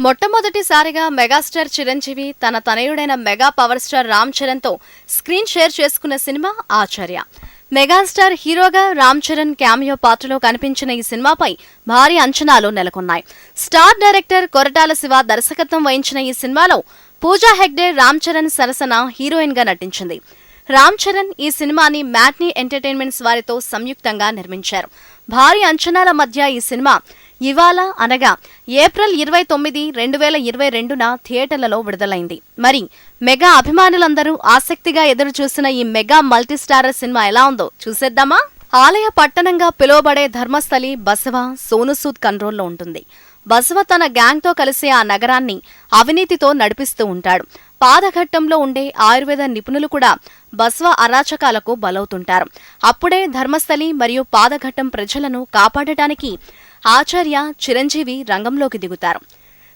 మొట్టమొదటిసారిగా మెగాస్టార్ చిరంజీవి తన తనయుడైన మెగా పవర్ స్టార్ రామ్ చరణ్తో స్క్రీన్ షేర్ చేసుకున్న సినిమా ఆచార్య. మెగాస్టార్ హీరోగా రామ్ చరణ్ క్యామియో పాత్రలో కనిపించిన ఈ సినిమాపై భారీ అంచనాలు నెలకొన్నాయి. స్టార్ డైరెక్టర్ కొరటాల శివ దర్శకత్వం వహించిన ఈ సినిమాలో పూజా హెగ్డే రామ్ చరణ్ సరసన హీరోయిన్గా నటించింది. రామ్ చరణ్ ఈ సినిమాని మ్యాట్నీ ఎంటర్టైన్మెంట్స్ వారితో సంయుక్తంగా నిర్మించారు. భారీ అంచనాల మధ్య ఈ సినిమా ఇవాళ అనగా ఏప్రిల్ ఇరవై తొమ్మిది రెండు వేల ఇరవై రెండున థియేటర్లలో విడుదలైంది. మరి మెగా అభిమానులందరూ ఆసక్తిగా ఎదురు చూసిన ఈ మెగా మల్టీస్టారర్ సినిమా ఎలా ఉందో చూసేద్దామా? ఆలయ పట్టణంగా పిలువబడే ధర్మస్థలి బసవ సోనుసూద్ కంట్రోల్లో ఉంటుంది. బసవ తన గ్యాంగ్తో కలిసి ఆ నగరాన్ని అవినీతితో నడిపిస్తూ ఉంటాడు. పాదఘట్టంలో ఉండే ఆయుర్వేద నిపుణులు కూడా బస్వ అరాచకాలకు బలవుతుంటారు. అప్పుడే ధర్మస్థలి మరియు పాదఘట్టం ప్రజలను కాపాడటానికి ఆచార్య చిరంజీవి రంగంలోకి దిగుతారు.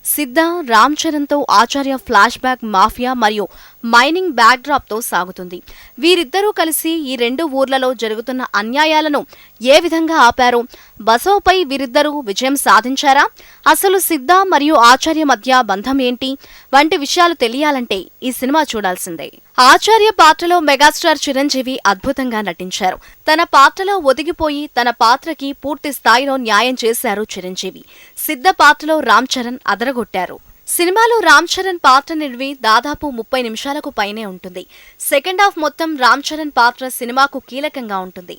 సిద్ధ రామ్ చరణ్తో ఆచార్య ఫ్లాష్ బ్యాక్ మాఫియా మరియు మైనింగ్ బ్యాక్డ్రాప్తో సాగుతుంది. వీరిద్దరూ కలిసి ఈ రెండు ఊర్లలో జరుగుతున్న అన్యాయాలను ఏ విధంగా ఆపారు? బసవపై వీరిద్దరూ విజయం సాధించారా? అసలు సిద్ధ మరియు ఆచార్య మధ్య బంధం ఏంటి? వంటి విషయాలు తెలియాలంటే ఈ సినిమా చూడాల్సిందే. ఆచార్య పాత్రలో మెగాస్టార్ చిరంజీవి అద్భుతంగా నటించారు. తన పాత్రలో ఒదిగిపోయి తన పాత్రకి పూర్తి స్థాయిలో న్యాయం చేశారు చిరంజీవి. సిద్ధ పాత్రలో రామ్ చరణ్ అదరగొట్టారు. సినిమాలో రామ్ చరణ్ పాత్ర నిడివి దాదాపు ముప్పై నిమిషాలకు పైనే ఉంటుంది. సెకండ్ హాఫ్ మొత్తం రామ్ చరణ్ పాత్ర సినిమాకు కీలకంగా ఉంటుంది.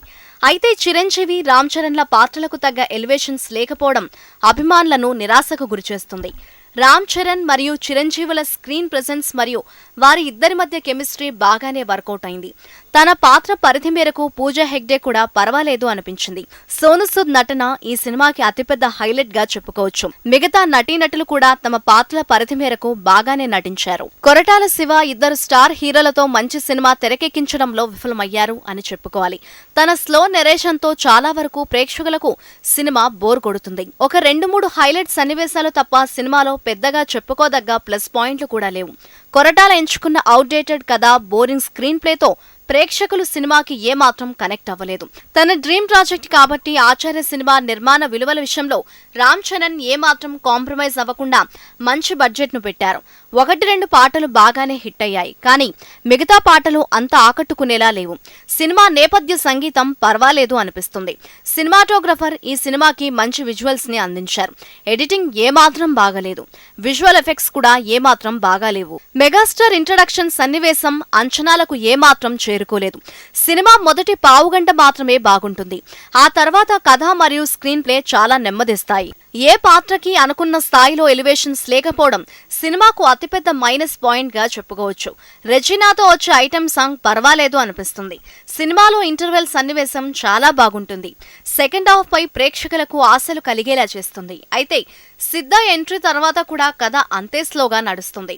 అయితే చిరంజీవి రామ్ చరణ్ల పాత్రలకు తగ్గ ఎలివేషన్స్ లేకపోవడం అభిమానులను నిరాశకు గురిచేస్తుంది. రామ్ చరణ్ మరియు చిరంజీవుల స్క్రీన్ ప్రజెన్స్ మరియు వారి ఇద్దరి మధ్య కెమిస్ట్రీ బాగానే వర్కౌట్ అయింది. తన పాత్ర పరిధి మేరకు పూజా హెగ్డే కూడా పర్వాలేదు అనిపించింది. సోను సూద్ నటన ఈ సినిమాకి అతిపెద్ద హైలైట్గా చెప్పుకోవచ్చు. మిగతా నటీనటులు కూడా తమ పాత్రల పరిధి మేరకు బాగానే నటించారు. కొరటాల శివ ఇద్దరు స్టార్ హీరోలతో మంచి సినిమా తెరకెక్కించడంలో విఫలమయ్యారు అని చెప్పుకోవాలి. తన స్లో నెరేషన్తో చాలా వరకు ప్రేక్షకులకు సినిమా బోర్ కొడుతుంది. ఒక రెండు మూడు హైలైట్ సన్నివేశాలు తప్ప సినిమాలో పెద్దగా చెప్పుకోదగ్గ ప్లస్ పాయింట్లు కూడా లేవు. కొరటాల ఎంచుకున్న అవుట్డేటెడ్ కథ బోరింగ్ స్క్రీన్ ప్లేతో ప్రేక్షకులు సినిమాకి ఏమాత్రం కనెక్ట్ అవ్వలేదు. తన డ్రీమ్ ప్రాజెక్ట్ కాబట్టి ఆచార్య సినిమా నిర్మాణ విలువల విషయంలో రామ్ చరణ్ ఏమాత్రం కాంప్రమైజ్ అవ్వకుండా మంచి బడ్జెట్ను పెట్టారు. ఒకటి రెండు పాటలు బాగానే హిట్ అయ్యాయి. కానీ మిగతా పాటలు అంత ఆకట్టుకునేలా లేవు. సినిమా నేపథ్య సంగీతం పర్వాలేదు అనిపిస్తుంది. సినిమాటోగ్రఫర్ ఈ సినిమాకి మంచి విజువల్స్ని అందించారు. ఎడిటింగ్ ఏమాత్రం బాగలేదు. విజువల్ ఎఫెక్ట్స్ కూడా ఏమాత్రం బాగాలేవు. మెగాస్టార్ ఇంట్రడక్షన్ సన్నివేశం అంచనాలకు ఏమాత్రం చేరుకోలేదు సినిమా మొదటి పావుగంట మాత్రమే బాగుంటుంది. ఆ తర్వాత కథ మరియు స్క్రీన్ ప్లే చాలా నెమ్మదిస్తాయి. ఏ పాత్రకి అనుకున్న స్థాయిలో ఎలివేషన్స్ లేకపోవడం సినిమాకు అతిపెద్ద మైనస్ పాయింట్గా చెప్పుకోవచ్చు. రెజినాతో వచ్చే ఐటెం సాంగ్ పర్వాలేదు అనిపిస్తుంది. సినిమాలో ఇంటర్వెల్ సన్నివేశం చాలా బాగుంటుంది. సెకండ్ హాఫ్ పై ప్రేక్షకులకు ఆశలు కలిగేలా చేస్తుంది. అయితే సిద్ధ ఎంట్రీ తర్వాత కూడా కథ అంతే స్లోగా నడుస్తుంది.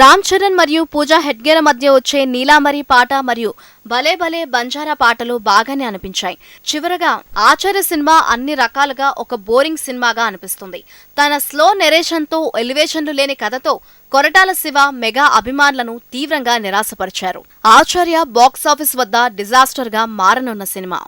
రామ్ చరణ్ మరియు పూజా హెడ్గేర మధ్య వచ్చే నీలామరి పాట మరియు భలే భలే బంజారా పాటలు బాగానే అనిపించాయి. చివరగా ఆచార్య సినిమా అన్ని రకాలుగా ఒక బోరింగ్ సినిమాగా అనిపిస్తుంది. తన స్లో నెరేషన్తో ఎలివేషన్లు లేని కథతో కొరటాల శివ మెగా అభిమానులను తీవ్రంగా నిరాశపరిచారు. ఆచార్య బాక్సాఫీస్ వద్ద డిజాస్టర్గా మారనున్న సినిమా.